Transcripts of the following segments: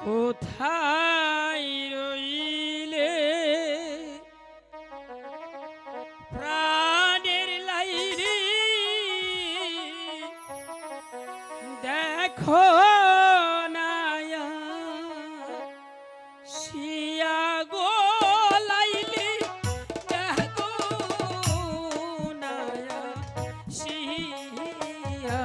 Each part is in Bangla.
কোথায় রইলে? প্রাণের লাইরি দেখো না শিয়া গো লাইলি দেখো না শিয়া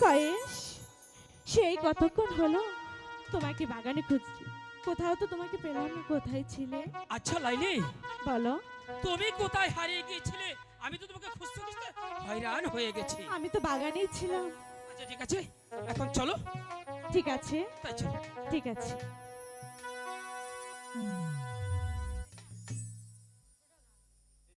কয়েস সেই কতক্ষণ হলো? তোমাকে বাগানে খুঁজছি। কোথাও তো তোমাকে পেলাম না কোথায় ছিলে? আচ্ছা লাইলি। বলো। তুমি কোথায় হারিয়ে গিয়েছিলে? আমি তো তোমাকে খুঁজতে খুঁজতে হয়রান হয়ে গেছি। আমি তো বাগানেই ছিলাম। আচ্ছা ঠিক আছে। এখন চলো। ঠিক আছে। তাই চলো। ঠিক আছে।